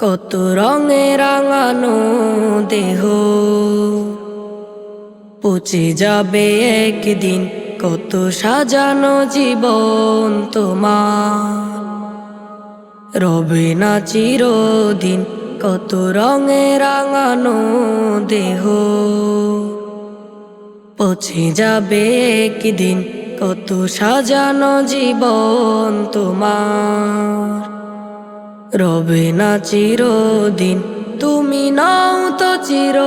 কত রঙে রাঙানো দেহ। পচে যাবে একদিন, কত সাজানো জীবন তোমার। রবে না চিরদিন, কত রঙে রাঙানো দেহ। পচে যাবে একদিন, কত সাজানো জীবন তোমার। রবে না চিরদিন, তুমি নাও তো চির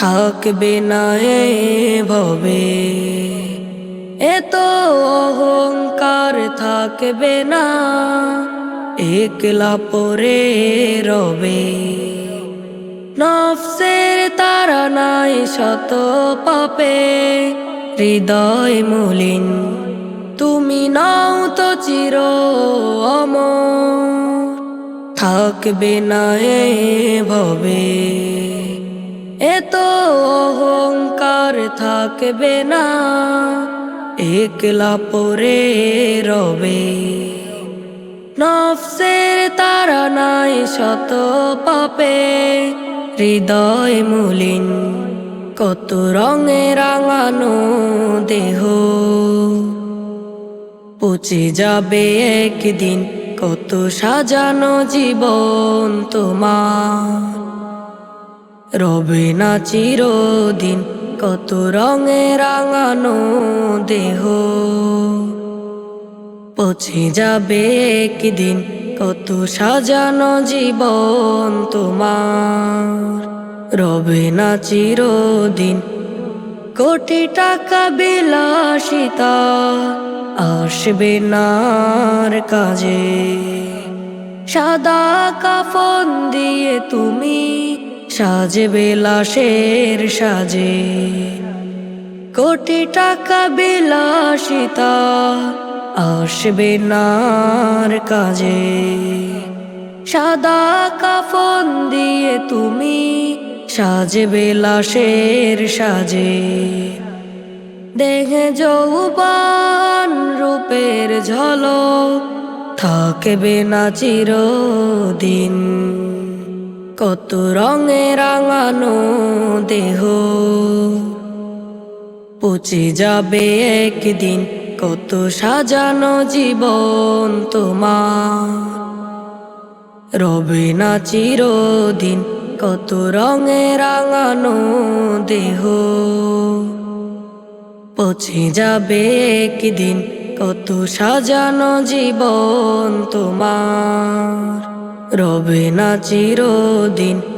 থাকবে না এ ভবে এত অহংকার থাকবে না। একলা পরে রবে, নফসের তারা নাই শত পাপে। হৃদয় মলিন, তুমি নাও তো চির থাকবে না এ ভবে এত অহংকার থাকবে না, একলা পরে রবে। নফসের তারা নাই শত পাপে, হৃদয় মলিন, কত রঙে রাঙানো দেহ। পচে যাবে একদিন কত সাজানো জীবন তোমার। রবে না চিরদিন কত রঙে রাঙানো দেহ। পচে যাবে একদিন কত সাজানো জীবন তোমার। রবে না চিরদিন কোটি টাকা বিলাসিতা আসবে নার কাজে। সাদা কাফন দিয়ে তুমি সাজবে লাশের সাজে। কোটি টাকা বিলাসিতা আসবে নার কাজে। সাদা কাফন দিয়ে তুমি সাজবে লাশের সাজে। দেখে যৌবান রূপের ঝলক থাকবে না চিরদিন। কত রঙে রাঙানো দেহ পচে যাবে একদিন, কত সাজানো জীবন তোমার। রবে না চিরদিন, কত রঙে রাঙানো দেহ পচে যাবে একদিন কত সাজানো জীবন তোমার। রবে না চিরদিন